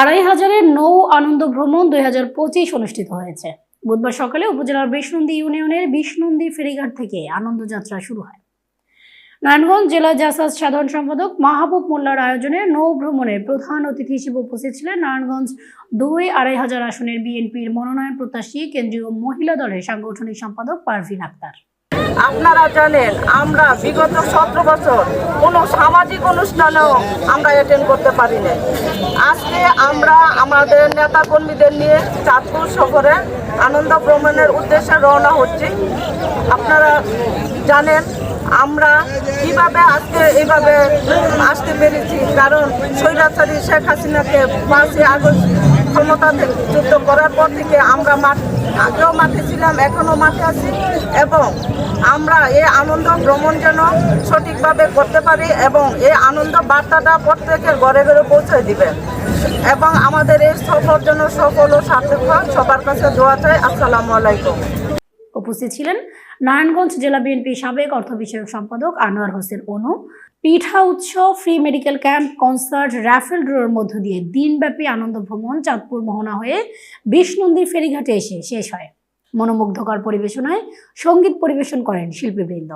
আড়াই হাজারের নৌ আনন্দ ভ্রমণ দুই অনুষ্ঠিত হয়েছে। বুধবার সকালে উপজেলার বিষ্ণন্দী ইউনিয়নের বিষ্ণন্দী ফেরিঘাট থেকে আনন্দ যাত্রা শুরু হয়। নারায়ণগঞ্জ জেলা জাসাজ সাধারণ সম্পাদক মাহবুব মোল্লার আয়োজনে নৌ ভ্রমণের প্রধান অতিথি হিসেবে উপস্থিত ছিলেন নারায়ণগঞ্জ দুই আড়াই হাজার আসনের বিএনপির মনোনয়ন প্রত্যাশী কেন্দ্রীয় মহিলা দলের সাংগঠনিক সম্পাদক পারভিন আক্তার। আপনারা জানেন, আমরা বিগত সতেরো বছর কোনো সামাজিক অনুষ্ঠানেও আমরা অ্যাটেন্ড করতে পারি না আজকে আমরা আমাদের নেতা কর্মীদের নিয়ে চাঁদপুর শহরে আনন্দ ভ্রমণের উদ্দেশ্যে রওনা হচ্ছি। আপনারা জানেন, আমরা কীভাবে আজকে এইভাবে আসতে পেরেছি, কারণ স্বৈরাচারী শেখ হাসিনাকে পাঁচই আগস্ট ক্ষমতা যুদ্ধ করার পর থেকে আমরা মাঠ আগেও মাঠে ছিলাম, এখনও মাঠে আছি এবং আমরা এই আনন্দ ভ্রমণ যেন সঠিকভাবে করতে পারি এবং এই আনন্দ বার্তাটা প্রত্যেকের ঘরে ঘরে পৌঁছে দিবে। এবং আমাদের এই সফর যেন সফল ও সার্থক হয়। সবার কাছে দোয়া চাই। আসসালামু আলাইকুম। উপস্থিত ছিলেন নারায়ণগঞ্জ জেলা বিএনপি সাবেক অর্থ বিষয়ক সম্পাদক আনোয়ার হোসেন অনু। পিঠা উৎসব free medical camp concert raffle ড্রোর মধ্য দিয়ে দিনব্যাপী আনন্দ ভ্রমণ চাঁদপুর মোহনা হয়ে বিষ্ণুন্দির ফেরিঘাটে এসে শেষ হয়। মনোমুগ্ধকর পরিবেশনায় সংগীত পরিবেশন করেন শিল্পীবৃন্দ।